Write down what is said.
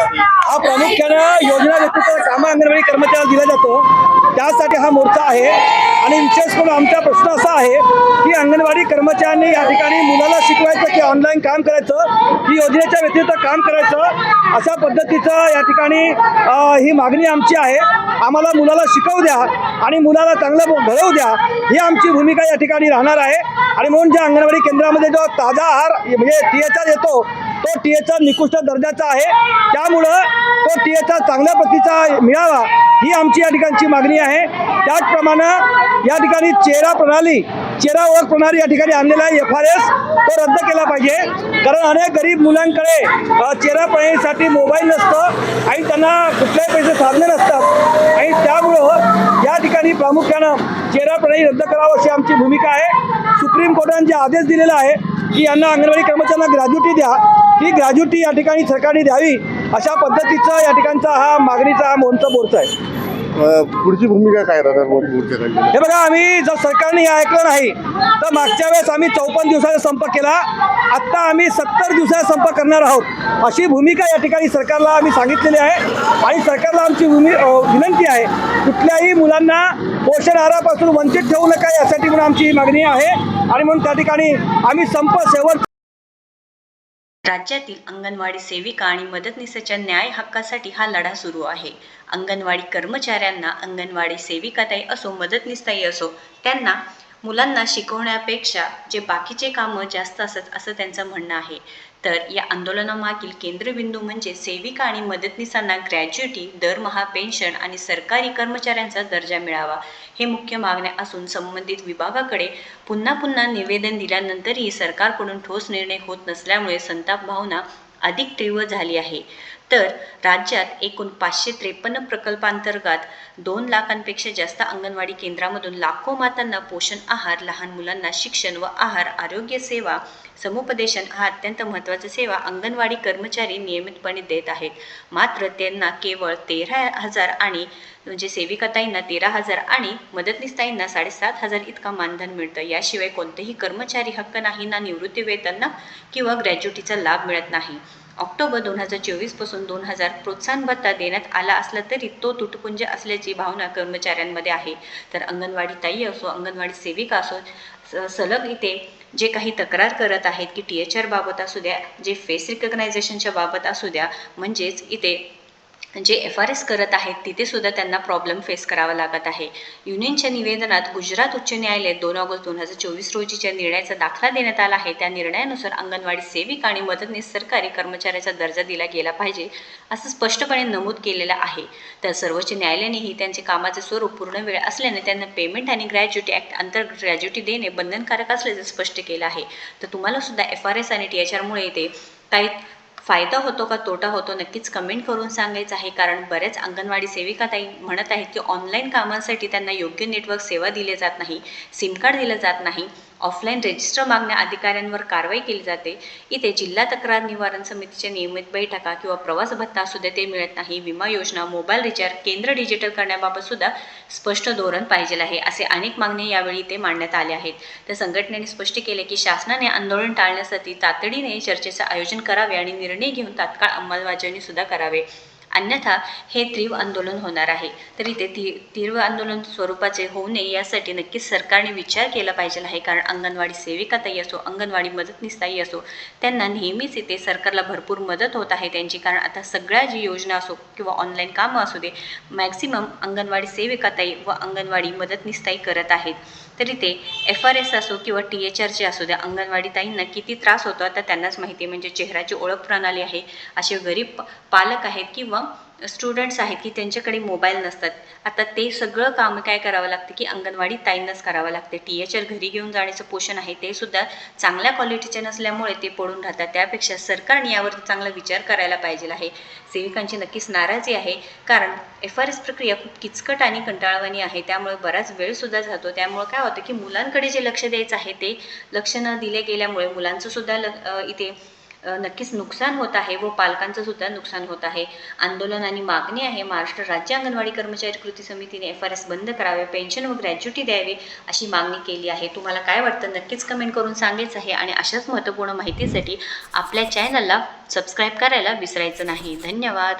हा प्रामुख्यानं योजना व्यतिरिक्त काम अंगणवाडी कर्मचाऱ्याला दिला जातो. त्यासाठी हा मोर्चा आहे. आणि विशेष करून आमचा प्रश्न असा आहे की अंगणवाडी कर्मचाऱ्यांनी या ठिकाणी मुलाला शिकवायचं की ऑनलाईन काम करायचं? की योजनेच्या व्यतिरिक्त काम करायचं? अशा पद्धतीचं या ठिकाणी ही मागणी आमची आहे. आम्हाला मुलाला शिकवू द्या आणि मुलाला चांगलं घडवू द्या. ही आमची भूमिका या ठिकाणी राहणार आहे. आणि म्हणून ज्या अंगणवाडी केंद्रामध्ये जो ताजा आहार म्हणजे टी एचा येतो तो टी एचा निकृष्ट दर्जाचा आहे. त्यामुळं तो टी एचा चांगल्या प्रतीचा मिळावा ही आमची या ठिकाणची मागणी आहे. त्याचप्रमाणे या ठिकाणी चेहरा प्रणाली चेहरा ओळख प्रणाली या ठिकाणी आणलेला आहे. एफ आर एस तो रद्द केला पाहिजे. कारण अनेक गरीब मुलांकडे चेहरा प्रणालीसाठी मोबाईल नसतं आणि त्यांना कुठल्याही पैसे साधने नसतात. आणि त्यामुळं या ठिकाणी प्रामुख्यानं चेहरा प्रणाली रद्द करावं अशी आमची भूमिका आहे. सुप्रीम कोर्टाने जे आदेश दिलेला आहे की यांना अंगणवाडी कर्मचाऱ्यांना ग्रॅज्युटी द्या. ही ग्रॅज्युटी या ठिकाणी सरकारने द्यावी अशा पद्धतीचं या ठिकाणचा हा मागणीचा हा मोर्चा मोर्चा आहे पुढची भूमिका काय राहणार हे बघा आम्ही जर सरकारने हे ऐकलं नाही तर मागच्या वेळेस आम्ही चौपन्न दिवसाचा संप केला. आत्ता आम्ही सत्तर दिवसाचा संप करणार आहोत. अशी भूमिका या ठिकाणी सरकारला आम्ही सांगितलेली आहे आणि सरकारला आमची भूमि विनंती आहे कुठल्याही मुलांना पोषण आहारापासून वंचित ठेवू नका यासाठी म्हणून आमची ही मागणी आहे. आणि म्हणून त्या ठिकाणी आम्ही संप सेवन राज्यातील अंगणवाडी सेविका आणि मदतनीसाच्या न्याय हक्कासाठी हा लढा सुरू आहे. अंगणवाडी कर्मचाऱ्यांना अंगणवाडी सेविकाताई असो मदतनीसताई असो त्यांना मुलांना शिकवण्यापेक्षा जे बाकीचे कामं जास्त असत असं त्यांचं म्हणणं आहे. तर या आंदोलनामागील केंद्रबिंदू म्हणजे सेविका आणि मदतनीसांना ग्रॅज्युटी दरमहा पेन्शन आणि सरकारी कर्मचाऱ्यांचा दर्जा मिळावा हे मुख्य मागण्या असून संबंधित विभागाकडे पुन्हा पुन्हा निवेदन दिल्यानंतरही सरकारकडून ठोस निर्णय होत नसल्यामुळे संताप भावना अधिक तीव्र झाली आहे. तर राज्यात एकूण पाचशे त्रेपन्न प्रकल्पांतर्गत दोन लाखांपेक्षा जास्त अंगणवाडी केंद्रामधून लाखो मातांना पोषण आहार लहान मुलांना शिक्षण व आहार आरोग्य सेवा समुपदेशन हा अत्यंत महत्त्वाच्या सेवा अंगणवाडी कर्मचारी नियमितपणे देत आहेत. मात्र त्यांना केवळ तेरा हजार आणि म्हणजे सेविकाताईंना तेरा हजार आणि मदतनीसताईंना साडेसात हजार इतका मानधन मिळतं. याशिवाय कोणतेही कर्मचारी हक्क नाही ना निवृत्ती वेतन ना किंवा ग्रॅज्युटीचा लाभ मिळत नाही. ऑक्टोबर दोन हजार चोवीसपासून दोन हजार प्रोत्साहन भत्ता देण्यात आला असला तरी तो तुटपुंज असल्याची भावना कर्मचाऱ्यांमध्ये आहे. तर अंगणवाडी ताई असो अंगणवाडी सेविका असो स- सलग इथे जे काही तक्रार करत आहेत की टी एच आर बाबत असू द्या जे फेस रिकग्नायझेशनच्या बाबत असू द्या म्हणजेच इथे जे एफ आर एस करत आहेत तिथे सुद्धा त्यांना प्रॉब्लेम फेस करावा लागत आहे. युनियनच्या निवेदनात गुजरात उच्च न्यायालय दोन ऑगस्ट दोन हजार चोवीस रोजीच्या निर्णयाचा दाखला देण्यात आला आहे. त्या निर्णयानुसार अंगणवाडी सेविका आणि मदतनीस सरकारी कर्मचाऱ्याचा दर्जा दिला गेला पाहिजे असं स्पष्टपणे नमूद केलेलं आहे. तर सर्वोच्च न्यायालयानेही त्यांचे कामाचे स्वरूप पूर्ण वेळ असल्याने त्यांना पेमेंट आणि ग्रॅज्युटी ॲक्ट अंतर्गत ग्रॅज्युटी देणे बंधनकारक असल्याचं स्पष्ट केलं आहे. तर तुम्हाला सुद्धा एफ आर एस आणि टी एच आरमुळे ते काही फायदा होतो का तोटा होतो नक्कीच कमेंट करून सांगायचं आहे. कारण बऱ्याच अंगणवाडी सेविका ताई म्हणत आहेत की ऑनलाईन कामांसाठी त्यांना योग्य नेटवर्क सेवा दिले जात नाही सिम कार्ड दिलं जात नाही. ऑफलाईन रजिस्टर मागण्या अधिकाऱ्यांवर कारवाई केली जाते. इथे जिल्हा तक्रार निवारण समितीच्या नियमित बैठका किंवा प्रवास भत्ता सुद्धा ते मिळत नाही. विमा योजना मोबाईल रिचार्ज केंद्र डिजिटल करण्याबाबत सुद्धा स्पष्ट धोरण पाहिजे आहे असे अनेक मागण्या यावेळी इथे मांडण्यात आल्या आहेत. तर संघटनेने स्पष्ट केले की शासनाने आंदोलन टाळण्यासाठी तातडीने चर्चेचे आयोजन करावे आणि निर्णय घेऊन तात्काळ अंमलबजावणी सुद्धा करावे. अन्यथा हे तीव्र आंदोलन होणार आहे. तरी ते ती तीव्र आंदोलन स्वरूपाचे होऊ नये यासाठी नक्कीच सरकारने विचार केला पाहिजे आहे. कारण अंगणवाडी सेविकाताई असो अंगणवाडी मदतनीसताई असो त्यांना नेहमीच इथे सरकारला भरपूर मदत होत आहे त्यांची. कारण आता सगळ्या जी योजना असो किंवा ऑनलाईन कामं असू दे मॅक्सिमम अंगणवाडी सेविकाताई व अंगणवाडी मदतनीसताई करत आहेत. तरी ते एफ आर एस असो किंवा टी एच आरचे असू द्या अंगणवाडी ताईंना किती त्रास होतो आता त्यांनाच माहिती आहे. म्हणजे चेहऱ्याची ओळख प्रणाली आहे. असे गरीब पालक आहेत किंवा स्टुडंट्स आहेत की त्यांच्याकडे मोबाईल नसतात. आता ते सगळं काम काय करावं लागतं की अंगणवाडी ताईंनाच करावं लागते. टी एच आर घरी घेऊन जाण्याचं पोषण आहे ते सुद्धा चांगल्या क्वालिटीचे नसल्यामुळे ते पडून राहतात. त्यापेक्षा सरकारने यावर चांगला विचार करायला पाहिजे आहे. सेविकांची नक्कीच नाराजी आहे कारण एफ आर एस प्रक्रिया खूप किचकट आणि कंटाळवाणी आहे. त्यामुळे बराच वेळसुद्धा जातो. त्यामुळे काय होतं की मुलांकडे जे लक्ष द्यायचं आहे ते लक्ष न दिले गेल्यामुळे मुलांचं सुद्धा ल इथे नक्कीच नुकसान होत आहे व पालकांचं सुद्धा नुकसान होत आहे. आंदोलन आणि मागणी आहे महाराष्ट्र राज्य अंगणवाडी कर्मचारी कृती समितीने एफ आर एस बंद करावे पेन्शन व ग्रॅज्युटी द्यावी अशी मागणी केली आहे. तुम्हाला काय वाटतं? नक्कीच कमेंट करून सांगायचं आहे आणि अशाच महत्त्वपूर्ण माहितीसाठी आपल्या चॅनलला सबस्क्राईब करायला विसरायचं नाही. धन्यवाद.